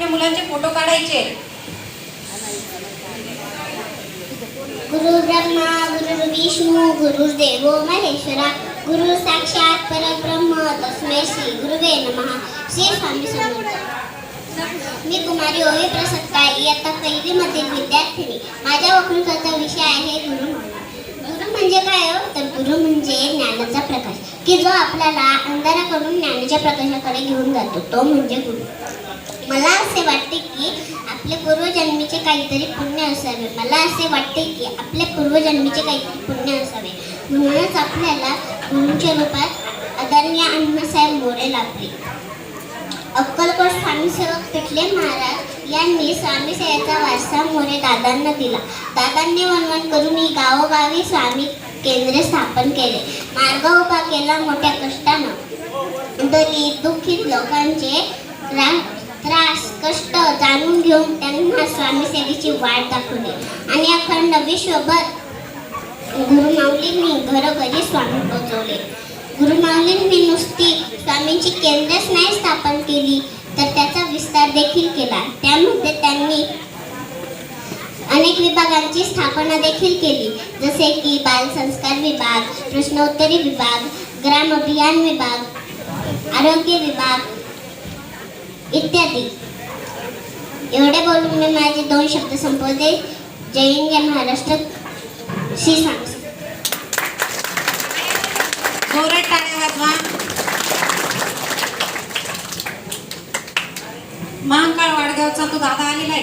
मोठ्या मुलांचे फोटो काढायचे. गुरु ब्रह्मा गुरु विष्णू गुरुर्देवो महेश्वरा गुरु साक्षात परब्रह्म तस्मै श्री गुरुवे नमः. श्री स्वामी समर्थ. मी कुमारी ओवी प्रसाद काळे इयत्ता पहिलीमधील विद्यार्थिनी. माझ्या वक्तृत्वाचा विषय आहे गुरु गुरु म्हणजे काय हो? तर गुरु म्हणजे ज्ञानाचा प्रकाश की जो आपल्याला अंधाराकडून ज्ञानाच्या प्रकाशाकडे घेऊन जातो. तो म्हणजे गुरु. मला असे वाटते की आपले पूर्वजन्मीचे काहीतरी पुण्य असावे. मला असे वाटते की आपल्या पूर्वजन्मीचे काहीतरी पुण्य असावे. म्हणूनच आपल्याला गुरुच्या रूपात आदरणीय अण्णासाहेब मोरे लाभले. अक्कलकोट स्वामीसेवक पिठले महाराज यांनी स्वामीसेवेचा वारसा मोरे दादांना दिला. दादांनी वनवन करून ही गावोगावी स्वामी केंद्र स्थापन केले. मार्ग उभा केला मोठ्या कष्टानं. दलित दुःखित लोकांचे रा- त्रास कष्ट जाणून घेऊन त्यांना स्वामीसेवेची वाट दाखवली. आणि अखंड विश्वभर गुरुमाऊलींनी घरोघरी स्वामी पोचवले. गुरुमाऊलींनी नुसती स्वामींची केंद्रच नाही स्थापन केली तर त्याचा विस्तार देखील केला. त्यामध्ये त्यांनी अनेक विभागांची स्थापना देखील केली. जसे की बालसंस्कार विभाग प्रश्नोत्तरी विभाग ग्राम अभियान विभाग आरोग्य विभाग इत्यादी. एवढे बोलून मी माझे दोन शब्द संपवते. जय हिंद जय महाराष्ट्र. श्री सांग महाकाळ वाडगावचा तो दादा आलेला आहे.